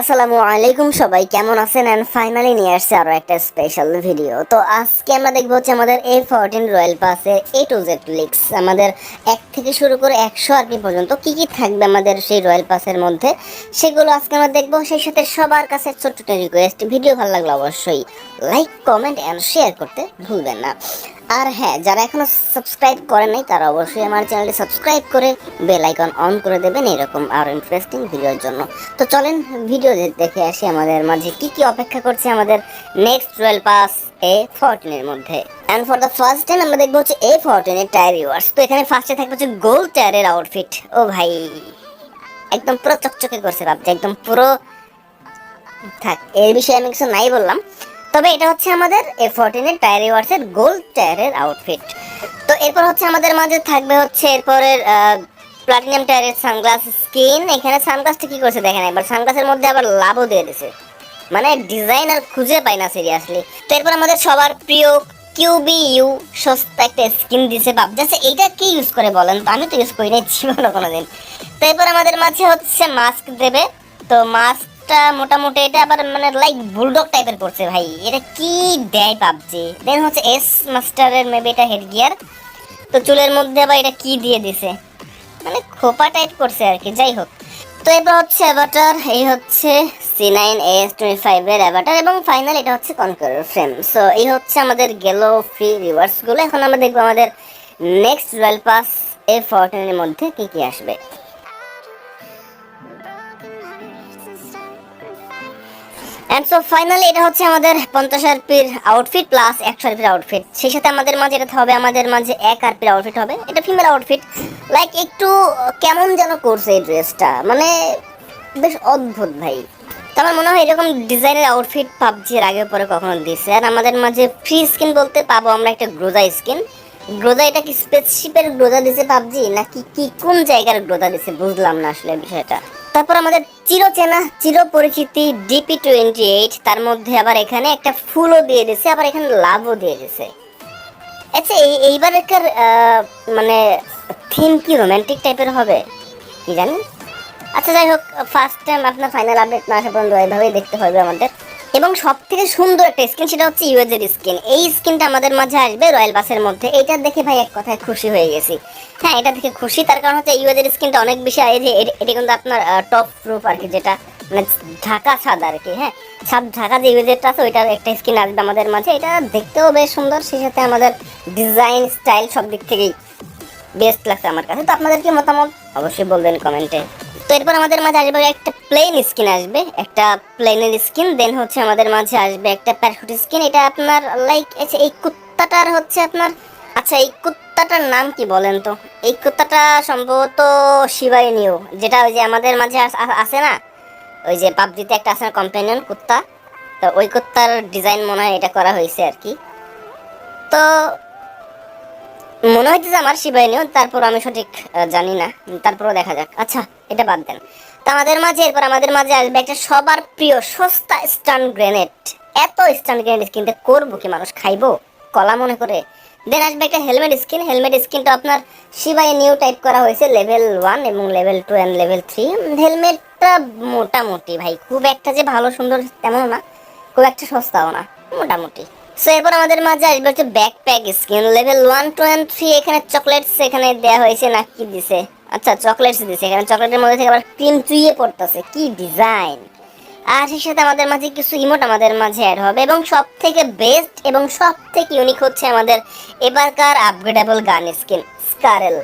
আসসালামু আলাইকুম সবাই, কেমন আছেন? অ্যান্ড ফাইনালি নিয়ে আসছে আরও একটা স্পেশাল ভিডিও তো আজকে আমরা দেখব হচ্ছে আমাদের এ ফোরটিন রয়্যাল পাসের এ টু জেড লিক্স আমাদের এক থেকে শুরু করে একশো আরপি পর্যন্ত কি কি থাকবে আমাদের সেই রয়্যাল পাসের মধ্যে? সেগুলো আজকে আমরা দেখব। সেই সাথে সবার কাছে ছোট্ট রিকোয়েস্ট ভিডিও ভালো লাগলে অবশ্যই লাইক কমেন্ট অ্যান্ড শেয়ার করতে ভুলবেন না। আর হ্যাঁ যারা এখনও সাবস্ক্রাইব করেন নাই, তারা অবশ্যই আমার চ্যানেলটি সাবস্ক্রাইব করে বেল আইকন অন করে দেবেন এরকম আরও ইন্টারেস্টিং ভিডিওর জন্য। তো চলেন ভিডিও দেখে আসি আমাদের মাঝে কি কি অপেক্ষা করছে আমাদের নেক্সট টুয়েলভ পাস এ ফোরটিনের মধ্যে। And for the first time আমরা দেখব হচ্ছে এ ফোরটিনের টায়ার ইউয়ার্স তো এখানে ফার্স্টে থাকবে হচ্ছে গোল্ড টায়ারের আউটফিট ও ভাই, একদম পুরো চকচকে করছে ভাবছি, একদম পুরো থাক, এর বিষয়ে আমি কিছু নাই বললাম। তবে এটা হচ্ছে আমাদের এ ফোরটিনের টায়ার ইউয়ার্সের গোল্ড টায়ারের আউটফিট তো এরপর হচ্ছে আমাদের মাঝে থাকবে হচ্ছে এরপরের প্লাটিনাম টায়ারের সানগ্লাস স্কিন এখানে সানগ্লাসটা কি করছে দেখেন একবার সানগ্লাসের মধ্যে আবার লাভও দিয়ে দিছে। মানে ডিজাইন আর খুঁজে পাই না সিরিয়াসলি তো এরপর আমাদের সবার প্রিয় কিউবি ইউ সস্তা একটা স্কিন দিছে বাপ। যাচ্ছে এইটা কি ইউজ করে বলেন? আমি তো ইউজ করি নাই জীবনে কোনোদিন। তো এরপর আমাদের মাঝে হচ্ছে মাস্ক দেবে। তো মাস্কটা মোটামুটি এটা আবার মানে লাইক বুলডগ টাইপের করছে ভাই। এটা কি দেয় পাবজি? দেন হচ্ছে এস মাস্টারের মেবি এটা হেড গিয়ার তো চুলের মধ্যে আবার এটা কি দিয়ে দিছে? মানে খোপা টাইপ করছে আর কি, যাই হোক। তো এবার হচ্ছে অ্যাভাটার এই হচ্ছে সি নাইন এস টোয়েন্টি ফাইভের অ্যাভাটার এবং ফাইনাল এটা হচ্ছে কনকারের ফ্রেম সো এই হচ্ছে আমাদের গেল ফ্রি রিওয়ার্ডসগুলো এখন আমরা দেখব আমাদের নেক্সট রয়্যাল পাস এ ফোরটিনের মধ্যে কি কি আসবে। অ্যান্ড সো ফাইনালি এটা হচ্ছে আমাদের পঞ্চাশ আরপির আউটফিট প্লাস একশো আরপির আউটফিট সেই সাথে আমাদের মাঝে এটা হবে, আমাদের মাঝে এক আরপির আউটফিট হবে। এটা ফিমেল আউটফিট লাইক একটু কেমন যেন করছে এই ড্রেসটা মানে বেশ অদ্ভুত ভাই। তো আমার মনে হয় এরকম ডিজাইনের আউটফিট পাবজির আগে পরে কখনো দিছে। আর আমাদের মাঝে ফ্রি স্কিন বলতে পাবো আমরা একটা গ্রোজা স্কিন গ্রোজা এটা কি স্পেসশিপের গ্রোজা দিছে পাবজি? নাকি কি কোন জায়গার গ্রোজা দিছে? বুঝলাম না আসলে বিষয়টা। তারপর আমাদের চিরচেনা চির পরিচিতি ডিপি টোয়েন্টি এইট তার মধ্যে আবার এখানে একটা ফুলও দিয়ে দিয়েছে, আবার এখানে লাভও দিয়ে দিয়েছে। আচ্ছা এই এইবারেকার মানে থিম কি রোম্যান্টিক টাইপের হবে? কি জানি আচ্ছা যাই হোক ফার্স্ট টাইম আপনার ফাইনাল আপডেট না আসা পর্যন্ত এভাবেই দেখতে হবে আমাদের। এবং সব থেকে সুন্দর একটা স্কিন সেটা হচ্ছে ইউএজের স্কিন এই স্কিনটা আমাদের মাঝে আসবে রয়্যাল বাসের মধ্যে। এইটা দেখে ভাই এক কথায় খুশি হয়ে গেছি। হ্যাঁ এটা দেখে খুশি। তার কারণ হচ্ছে ইউএজের স্কিনটা অনেক বেশি, এই যে এটা কিন্তু আপনার টপ প্রুফ আর কি যেটা মানে ঢাকা ছাদ আর কি হ্যাঁ? ছাদ ঢাকা যে ইউএজেরটা আছে, ওইটার একটা স্কিন আসবে আমাদের মাঝে। এটা দেখতেও বেশ সুন্দর। সেই সাথে আমাদের ডিজাইন স্টাইল সব দিক থেকেই বেস্ট লাগছে আমার কাছে। তো আপনাদের কি মতামত? অবশ্যই বলবেন কমেন্টে তো এরপর আমাদের মাঝে আসবে একটা প্লেন স্কিন আসবে, একটা প্লেনের স্কিন দেন হচ্ছে আমাদের মাঝে আসবে একটা প্যারাশুট স্কিন এটা আপনার লাইক আচ্ছা এই কুত্তাটার হচ্ছে আপনার আচ্ছা এই কুত্তাটার নাম কি বলেন তো? এই কুত্তাটা সম্ভবত শিবাই নিউ, যেটা ওই যে আমাদের মাঝে আছে না? ওই যে পাবজিতে একটা আছে না কম্পেনিয়ন কুত্তা? তো ওই কুত্তার ডিজাইন মনে হয় এটা করা হয়েছে আর কি। তো মনে হচ্ছে যে আমার শিবাইনিও তারপর আমি সঠিক জানি না। তারপরও দেখা যাক। আচ্ছা এটা বাদ দেন। তো আমাদের মাঝে, এরপর আমাদের মাঝে আসবে একটা সবার প্রিয় সস্তা স্টান গ্রেনেড। এত স্টান গ্রেনেড কিনতে করব কি মানুষ? খাইবো? কলা মনে করে? দেন আসবে একটা হেলমেট স্কিন। হেলমেট স্কিনটা আপনার শিবাই নিউ টাইপ করা হয়েছে, লেভেল ওয়ান এবং level two and level three. হেলমেটটা মোটামুটি ভাই, খুব একটা যে ভালো, সুন্দর তেমনও না, খুব একটা সস্তাও না, মোটামুটি। সো এরপর আমাদের মাঝে আসবে হচ্ছে backpack skin level one two and three এখানে চকলেটস এখানে দেওয়া হয়েছে, না কি দিছে? আচ্ছা চকলেটস দিছে। এখানে চকলেটের মধ্যে থেকে আবার ক্রিম চুইয়ে পড়তেছে। কি ডিজাইন আর সেই সাথে আমাদের মাঝে কিছু ইমোট আমাদের মাঝে অ্যাড হবে এবং সব থেকে বেস্ট এবং সব থেকে ইউনিক হচ্ছে আমাদের এবারকার আপগ্রেডেবল গান স্কিন স্কারেল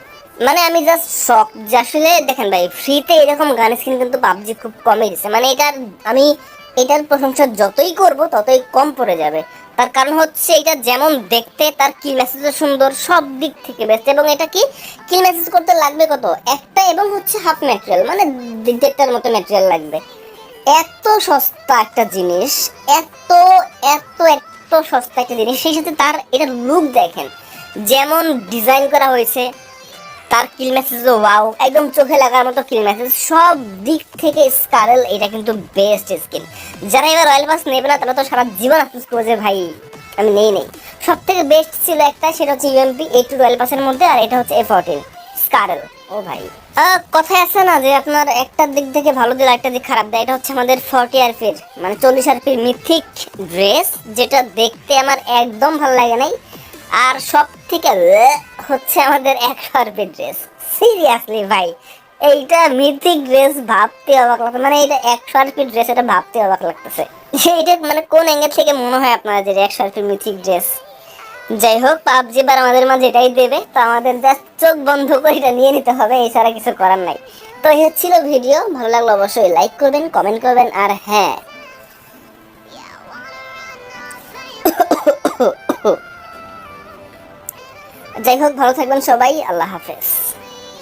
মানে আমি জাস্ট শক যে আসলে দেখেন ভাই ফ্রিতে এরকম গান স্কিন কিন্তু পাবজি খুব কমই দিচ্ছে মানে এটার, আমি এটার প্রশংসা যতই করব, ততই কম পড়ে যাবে। তার কারণ হচ্ছে এটা যেমন দেখতে, তার কিল মেসেজও সুন্দর, সব দিক থেকে বেস্ট এবং এটা কি? কিল মেসেজ করতে লাগবে কত? একটা এবং হচ্ছে হাফ ম্যাটেরিয়াল মানে দেড়টার মতো ম্যাটেরিয়াল লাগবে। এত সস্তা একটা জিনিস, এত এত এত সস্তা একটা জিনিস। সেই সাথে তার এটা লুক দেখেন। যেমন ডিজাইন করা হয়েছে তার কিল মেসেজও ওয়াও একদম চোখে লাগার মতো কিল মেসেজ সব দিক থেকে স্কারেল এটা কিন্তু বেস্ট স্কিন যারা এবার রয়্যাল পাস নেবে না, তারা তো সারা জীবন আফসোস করবে ভাই, আমি নেই নেই। সব থেকে বেস্ট ছিল একটা, সেটা হচ্ছে ইউএমপি এই টু রয়্যাল পাসের মধ্যে, আর এটা হচ্ছে এ ফোরটিন স্কারেল ও ভাই। কথায় আছে না যে আপনার একটা দিক থেকে ভালো দিল একটা দিক খারাপ দেয়, এটা হচ্ছে আমাদের ফর্টি আরপির মানে চল্লিশ আরপির মিথিক ড্রেস যেটা দেখতে আমার একদম ভালো লাগে নাই। আর সব থেকে হচ্ছে আমাদের একশো আরপির ড্রেস সিরিয়াসলি ভাই, এইটা মিথিক ড্রেস ভাবতে অবাক লাগছে। মানে এটা একশো আরপির ড্রেস এটা ভাবতে অবাক লাগতেছে। এইটা মানে কোন অ্যাঙ্গেল থেকে মনে হয় আপনার যে একশো আরপির মিথিক ড্রেস যাই হোক, পাবজি বার আমাদের মাঝে এটাই দেবে। তো আমাদের জাস্ট চোখ বন্ধ করে এটা নিয়ে নিতে হবে, এছাড়া কিছু করার নাই। তো এই হচ্ছিল ভিডিও। ভালো লাগল অবশ্যই লাইক করবেন কমেন্ট করবেন, আর হ্যাঁ। যাই হোক ভালো থাকবেন সবাই আল্লাহ হাফেজ।